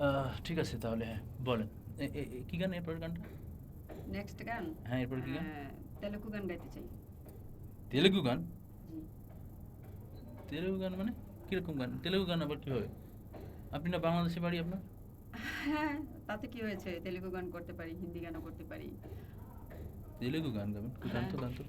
আহ, ঠিক আছে তাহলে হ্যাঁ বলেন কি গান এরপর গানটা? নেক্সট গান? হ্যাঁ এরপর কি গান? আহ, তেলুগু গান গাইতে চাই। তেলেগু গান? তেলেগু গান মানে কীরকম গান? তেলেগু গান আবার কি হবে আপনি না বাংলাদেশে বাড়ি আপনার? হ্যাঁ তাতে কি হয়েছে? তেলুগু গান করতে পারি হিন্দি গানও করতে পারি। তেলেগু গান গাবেন? গান তো গান তো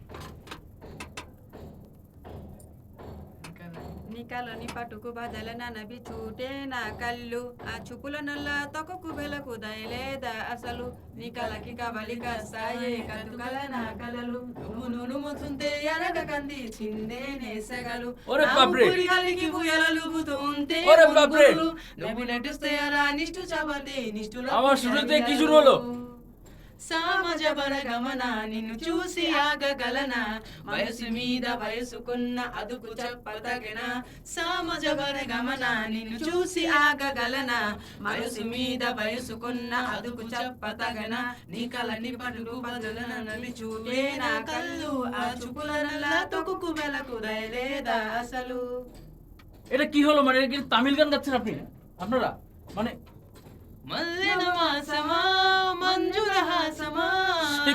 నికాలో నీ పట్టుకు బదల ననబి చూటే నా కళ్ళు. ఆ చూపుల నల్ల తొకకు వెలకు దయలేదా అసలు? నీ కలకి కబలిక సాయే కతుకల నా కలలు. నువ్వు నునుముతుంటే ఎరగ కంది చిందే నేసగలు. కలికి. నువ్వు నటిస్తే అలా నిష్ఠు చబదే నిష్ఠుల సామజ గమన నిన్ను చూసి ఆగగలనా వయసు మీద వయసుకున్న అదుపు చెప్పతగిన సామజ గమన నిన్ను చూసి ఆగగలనా వయసు మీద వయసుకున్న అదుపు చెప్పతగన నీ కలని పడుకు బదులన నవి చూడే నా కళ్ళు ఆ చూపులనలా తొక్కుకు వెలకు దయలేదా అసలు এটা কি হলো মানে এটা কি তামিল গান গাচ্ছেন আপনি আপনারা মানে మల్లెల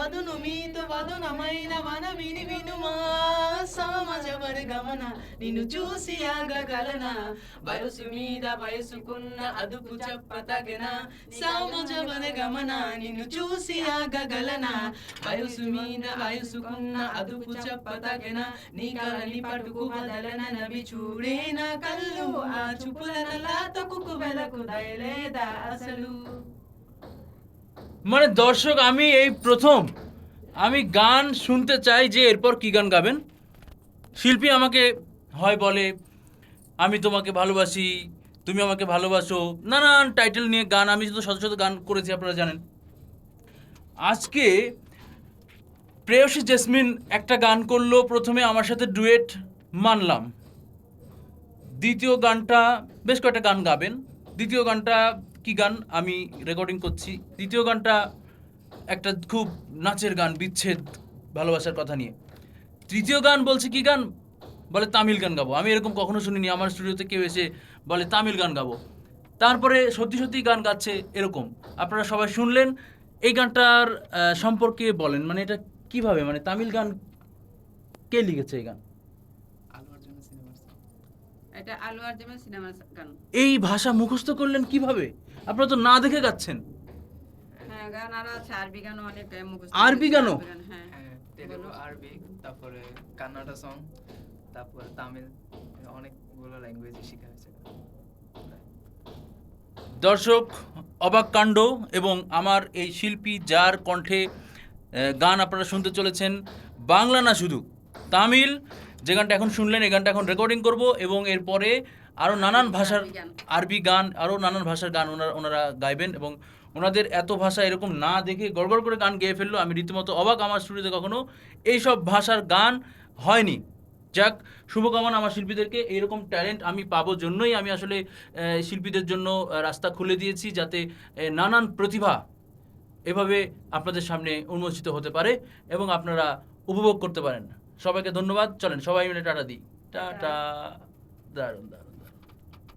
వదును మీతో వదునమైన వన విని వినుమా. సమాజ వర్గమన నిన్ను చూసి ఆగగలన? వయసు మీద వయసుకున్న అదుపు చెప్పతగిన సమాజ వర్గమన నిన్ను చూసి ఆగగలన? వయసు మీద వయసుకున్న అదుపు చెప్పతగిన నీ కలని పట్టుకు వదలన నవి చూడే నా కళ్ళు ఆ చుపుల చూపులనలా తొక్కుకు వెలకు దయలేదా అసలు? মানে দর্শক, আমি এই প্রথম। আমি গান শুনতে চাই যে এরপর কি গান গাবেন? শিল্পী আমাকে হয় বলে, আমি তোমাকে ভালোবাসি, তুমি আমাকে ভালোবাসো। নানান টাইটেল নিয়ে গান, আমি তো শত শত গান করেছি, আপনারা জানেন। আজকে প্রেয়সী জেসমিন একটা গান করল, প্রথমে আমার সাথে ডুয়েট মানলাম। দ্বিতীয় গানটা বেশ কয়েকটা গান গাবেন। দ্বিতীয় গানটা কি গান আমি রেকর্ডিং করছি? দ্বিতীয় গানটা একটা খুব নাচের গান, বিচ্ছেদ, ভালোবাসার কথা নিয়ে। তৃতীয় গান বলছে কি গান? বলে তামিল গান গাবো। আমি এরকম কখনো শুনিনি, আমার স্টুডিওতে কেউ এসে বলে তামিল গান গাবো। তারপরে সত্যি সত্যি গান গাচ্ছে এরকম। আপনারা সবাই শুনলেন, এই গানটার সম্পর্কে বলেন। মানে এটা কীভাবে? মানে তামিল গান কে লিখেছে এই গান? এটা আলু আর্জুনের সিনেমার গান। এই ভাষা মুখস্থ করলেন কীভাবে? আপনারা তো না দেখে গাচ্ছেন। হ্যাঁ গান আরও আছে আরবি গানও অনেক মুখস্থ আরবি গানও? গান, হ্যাঁ। হ্যাঁ আরবি তারপরে কান্নাডা সং তারপরে তামিল অনেকগুলো ল্যাঙ্গুয়েজে শেখা হয়েছে। দর্শক অবাক কাণ্ড এবং আমার এই শিল্পী যার কণ্ঠে গান আপনারা শুনতে চলেছেন বাংলা না শুধু তামিল যে গানটা এখন শুনলেন এই গানটা এখন রেকর্ডিং করব এবং এরপরে আরও নানান ভাষার আরবি গান। আরও নানান ভাষার গান ওনারা ওনারা গাইবেন এবং ওনাদের এত ভাষা এরকম না দেখে গড়গড় করে গান গেয়ে ফেলল। আমি রীতিমতো অবাক আমার স্টুডিওতে কখনো এইসব ভাষার গান হয়নি। যাক শুভকামনা আমার শিল্পীদেরকে। এইরকম ট্যালেন্ট আমি পাবো জন্যই আমি আসলে শিল্পীদের জন্য রাস্তা খুলে দিয়েছি যাতে নানান প্রতিভা এভাবে আপনাদের সামনে উন্মোচিত হতে পারে এবং আপনারা উপভোগ করতে পারেন। সবাইকে ধন্যবাদ। চলেন সবাই মিলে টাটা দিই। টাটা। দারুণ দারুণ।